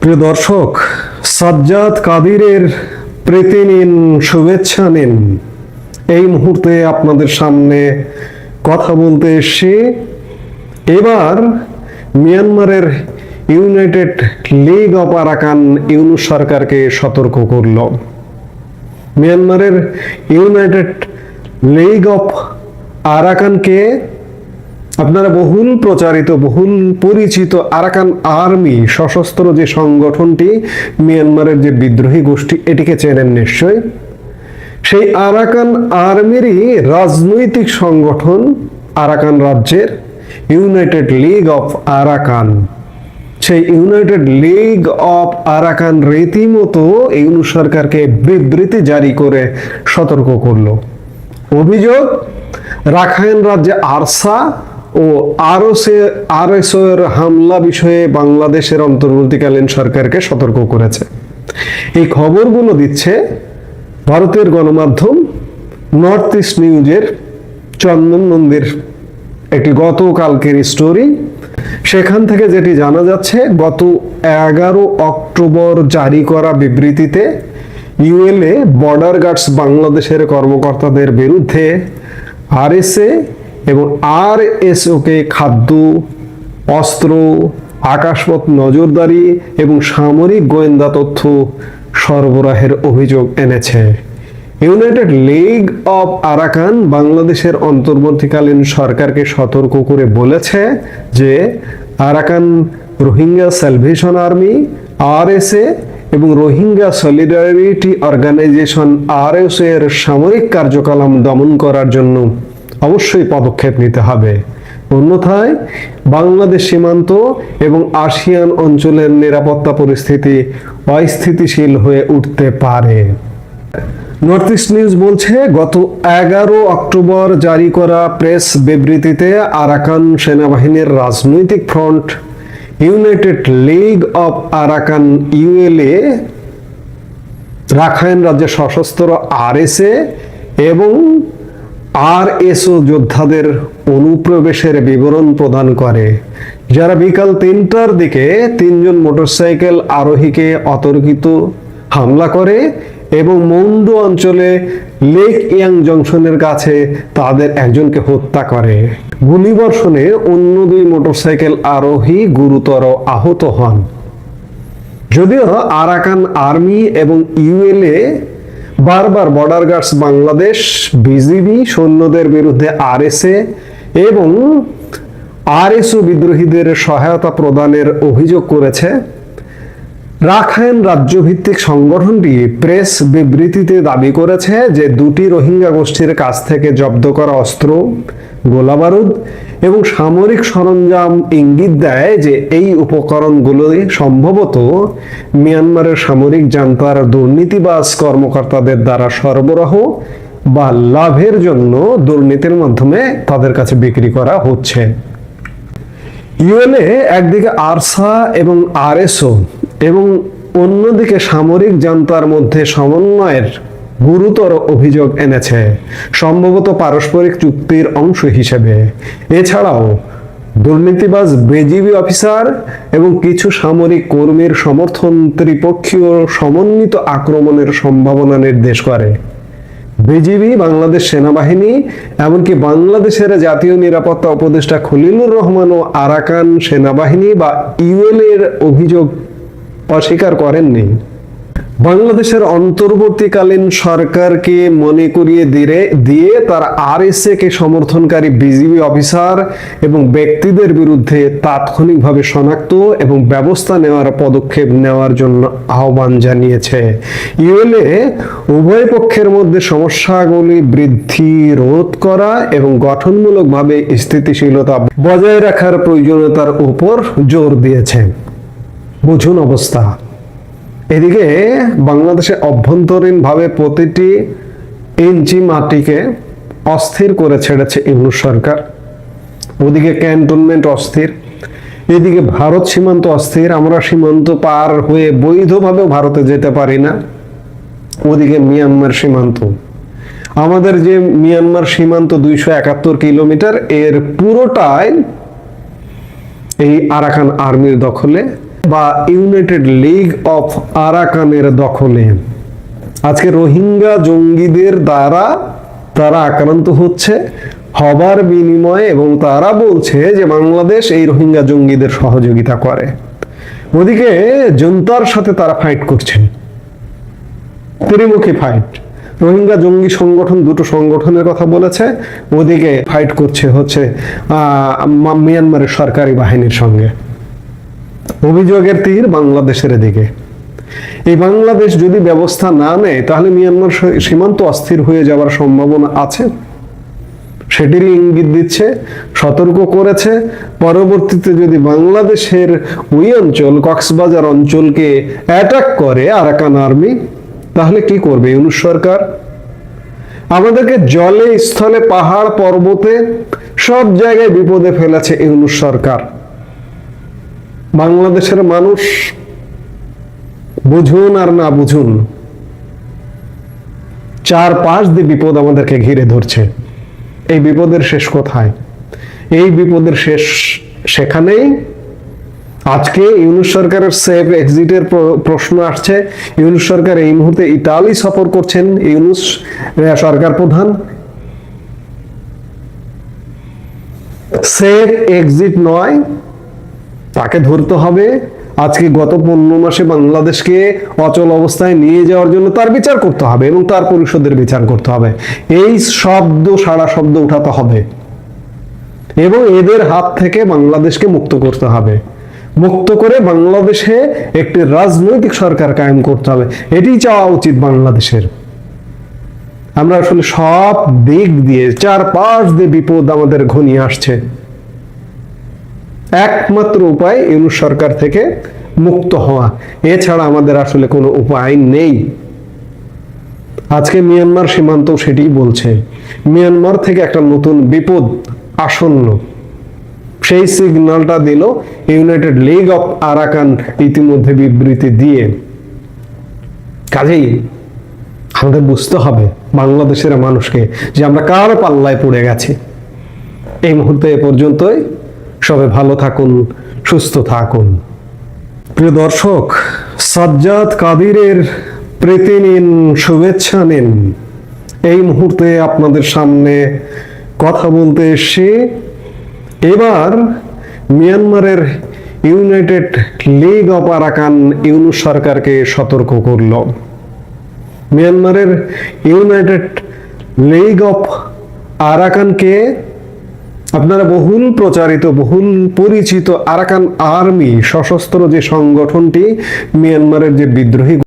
প্রিয় দর্শক, সাজ্জাদ কাদিরের প্রীতি নিন, শুভেচ্ছা নিন। এই মুহূর্তে আপনাদের সামনে কথা বলতে এসছি। এবার মিয়ানমারের United League of Arakan Yunus সরকারকে সতর্ক করল। মিয়ানমারের ইউনাইটেড লিগ অফ আরাকানকে আপনারা বহুল প্রচারিত, বহুল পরিচিত আরাকান আর্মি, সশস্ত্র যে সংগঠনটি মিয়ানমারের যে বিদ্রোহী গোষ্ঠী, এটিকে চেনেন নিশ্চয় সেই আরাকান আর্মিরই রাজনৈতিক সংগঠন আরাকান রাজ্যের ইউনাইটেড লিগ অফ আরাকান। সেই ইউনাইটেড লিগ অফ আরাকান রীতিমতো ইউনু সরকারকে বিবৃতি জারি করে সতর্ক করল। অভিযোগ, রাখাইন রাজ্যে আরসা ও আরএসও এর হামলা বিষয়ে বাংলাদেশের অন্তর্বর্তীকালীন সরকারকে সতর্ক করেছে। এই খবরগুলো দিচ্ছে ভারতের গণমাধ্যম নর্থ ইস্ট নিউজের চন্দন মন্দির একটি গতকালকের স্টোরি। সেখান থেকে যেটি জানা যাচ্ছে, গত এগারো অক্টোবর জারি করা বিবৃতিতে ইউএলএ বর্ডার গার্ডস বাংলাদেশের কর্মকর্তাদের বিরুদ্ধে আরএসএ এবং আর কে খাদ্য, অস্ত্র, আকাশপথ নজরদারি এবং সামরিক গোয়েন্দা তথ্য সরবরাহের অভিযোগ এনেছে। ইউনাইটেড লিগ অব আরাকান বাংলাদেশের অন্তর্বর্তীকালীন সরকারকে সতর্ক করে বলেছে যে Arakan Rohingya salvation army ARSA এবং রোহিঙ্গা সলিডারিটি অর্গানাইজেশন আরএস এর সামরিক কার্যকলাপ দমন করার জন্য অবশ্যই পদক্ষেপ নিতে হবে। অন্যথায় বাংলাদেশ সীমান্ত এবং আসিয়ান অঞ্চলের নিরাপত্তা পরিস্থিতি অস্থিতিশীল হয়ে উঠতে পারে। নর্থ ইস্ট নিউজ বলছে, গত এগারো অক্টোবর জারি করা প্রেস বিবৃতিতে আরাকান সেনাবাহিনীর রাজনৈতিক front, united league of Arakan ULA Rakhine রাজ্যের সশস্ত্র আরএসএ এবং আরএসও যোদ্ধাদের অনুপ্রবেশের বিবরণ প্রদান করে। যারা বিকাল তিনটার দিকে তিনজন মোটরসাইকেল আরোহীকে অতর্কিত হামলা করে এবং মন্ডু অঞ্চলে লেক ইয়াং জংশনের কাছে তাদের একজনকে হত্যা করে। গুলিবর্ষণে অন্য দুই মোটরসাইকেল আরোহী গুরুতর আহত হন। যদিও আরাকান আর্মি এবং ইউএলএ বারবার বর্ডার গার্ডস বাংলাদেশ বিজিবি সৈন্যদের বিরুদ্ধে আরএসএ এবং আরএসও বিদ্রোহীদের সহায়তা প্রদানের অভিযোগ করেছে। রাখাইন রাজ্যভিত্তিক সংগঠনটি প্রেস বিবৃতিতে দাবি করেছে যে দুটি রোহিঙ্গা গোষ্ঠীর কাছ থেকে জব্দ করা অস্ত্র, গোলাবারুদ এবং সামরিক সরঞ্জাম ইঙ্গিত দেয় যে এই উপকরণগুলো সম্ভবত মিয়ানমারের সামরিক জান্তার দুর্নীতিবাজ কর্মকর্তাদের দ্বারা সরবরাহ বা লাভের জন্য দুর্নীতির মাধ্যমে তাদের কাছে বিক্রি করা হচ্ছে। ইউএনএ একদিকে আরসা এবং আরএসও এবং অন্যদিকে সামরিক জান্তার মধ্যে সমন্বয়ের গুরুতর অভিযোগ এনেছে, সম্ভবত পারস্পরিক চুক্তির অংশ হিসেবে। এছাড়াও, দুর্নীতিবাজ বিজিবি অফিসার এবং কিছু সামরিক কর্মীর সমর্থন ত্রিপক্ষীয় সমন্বিত আক্রমণের সম্ভাবনা নির্দেশ করে। বিজিবি, বাংলাদেশ সেনাবাহিনী এমনকি বাংলাদেশের জাতীয় নিরাপত্তা উপদেষ্টা খলিলুর রহমান ও আরাকান সেনাবাহিনী বা ইউএল এর অভিযোগ অস্বীকার করেননি। বাংলাদেশের অন্তর্বর্তীকালীন সরকারকে মনে করিয়ে দিয়ে দিয়ে তার আরএসএ কে সমর্থনকারী বিজিবি অফিসার এবং ব্যক্তিদের বিরুদ্ধে তাৎক্ষণিকভাবে শনাক্ত এবং ব্যবস্থা নেওয়ার পদক্ষেপ নেওয়ার জন্য আহ্বান জানিয়েছে। ইউএলএ উভয় পক্ষের মধ্যে সমস্যাগুলি বৃদ্ধি রোধ করা এবং গঠনমূলকভাবে স্থিতিশীলতা বজায় রাখার প্রয়োজনীয়তার উপর জোর দিয়েছে। বুঝুন অবস্থা। এদিকে বাংলাদেশে অভ্যন্তরীণভাবে প্রতিটি ইঞ্চি মাটিকে অস্থির করে ছেড়েছে ইউনুস সরকার। ওদিকে ক্যান্টনমেন্ট অস্থির, এদিকে ভারত সীমান্ত অস্থির, আমরা সীমান্ত পার হয়ে বৈধভাবেও ভারতে যেতে পারি না। ওদিকে মিয়ানমার সীমান্ত, আমাদের যে মিয়ানমার সীমান্ত দুইশো একাত্তর কিলোমিটার, এর পুরোটাই এই আরাকান আর্মির দখলে বা ইউনাইটেড লিগ অফ আরাকানের দখলে। আজকে রোহিঙ্গা জঙ্গিদের দ্বারা তারা আক্রান্ত হচ্ছে, হবার বিনিময়ে এবং তারা বলছে যে বাংলাদেশ এই রোহিঙ্গা জঙ্গিদের সহযোগিতা করে। ওদিকে জনতার সাথে তারা ফাইট করছেন। ত্রিমুখী ফাইট রোহিঙ্গা জঙ্গি সংগঠন দুটো সংগঠনের কথা বলেছে, ওদিকে ফাইট করছে হচ্ছে মিয়ানমারের সরকারি বাহিনীর সঙ্গে। অভিযোগের তীর বাংলাদেশের দিকে। এই বাংলাদেশ যদি ব্যবস্থা না নেয়, তাহলে মিয়ানমার সীমান্ত অস্থির হয়ে যাওয়ার সম্ভাবনা আছে। সেটিরই ইঙ্গিত দিচ্ছে, সতর্ক করেছে। পরবর্তীতে যদি বাংলাদেশের ওই অঞ্চল, কক্সবাজার অঞ্চলকে অ্যাটাক করে আরাকান আর্মি তাহলে কি করবে ইউনুস সরকার? আমাদেরকে জলে, স্থলে, পাহাড়, পর্বতে সব জায়গায় বিপদে ফেলেছে ইউনুস সরকার। বাংলাদেশের মানুষ বুঝুন আর না বুঝুন চার পাঁচ দিয়ে বিপদ আমাদেরকে ঘিরে ধরছে। এই বিপদের শেষ কোথায়? এই বিপদের শেষ সেখানেই আজকে ইউনুস সরকারের সেফ এক্সিটের প্র- প্রশ্ন আসছে। ইউনুস সরকার এই মুহূর্তে ইতালি সফর করছেন। ইউনুস সরকার প্রধান। সেফ এক্সিট নয় তাকে ধরতে হবে। আজকে গত পনেরো মাসে বাংলাদেশকে অচল অবস্থায় নিয়ে যাওয়ার জন্য তার বিচার করতে হবে এবং তার পরিষদের বিচার করতে হবে। এই শব্দ, সারা শব্দ উঠাতে হবে। এবং এদের হাত থেকে বাংলাদেশকে মুক্ত করতে হবে। মুক্ত করে বাংলাদেশে একটি রাজনৈতিক সরকার কায়েম করতে হবে। এটি চাওয়া উচিত বাংলাদেশের। আমরা আসলে সব দিক দিয়ে চার পাঁচ দিয়ে বিপদ আমাদের ঘনিয়ে আসছে। একমাত্র উপায় ইউনুস সরকার থেকে মুক্ত হওয়া। এছাড়া আমাদের আসলে কোনো উপায় নেই। আজকে মিয়ানমার সীমান্ত সেটি বলছে। মিয়ানমার থেকে একটা নতুন বিপদ আসন্ন। সেই সিগন্যালটা দিল ইউনাইটেড লিগ অফ আরাকান ইতিমধ্যে বিবৃতি দিয়ে। কাজেই আমাদের বুঝতে হবে বাংলাদেশের মানুষকে যে আমরা কার পাল্লায় পড়ে গেছি। এই মুহূর্তে এ পর্যন্তই। সবাই ভালো থাকুন, সুস্থ থাকুন। প্রিয় দর্শক, সাজ্জাদ কাদিরের প্রীতি নিন, শুভেচ্ছা নিন। এই মুহূর্তে আপনাদের সামনে কথা বলতে এসে এবার মিয়ানমারের United League of Arakan Yunus সরকারকে সতর্ক করল। মিয়ানমারের ইউনাইটেড লিগ অফ আরাকানকে আপনারা বহুল প্রচারিত বহুল পরিচিত আরাকান আর্মি সশস্ত্র যে সংগঠনটি মিয়ানমারের যে বিদ্রোহী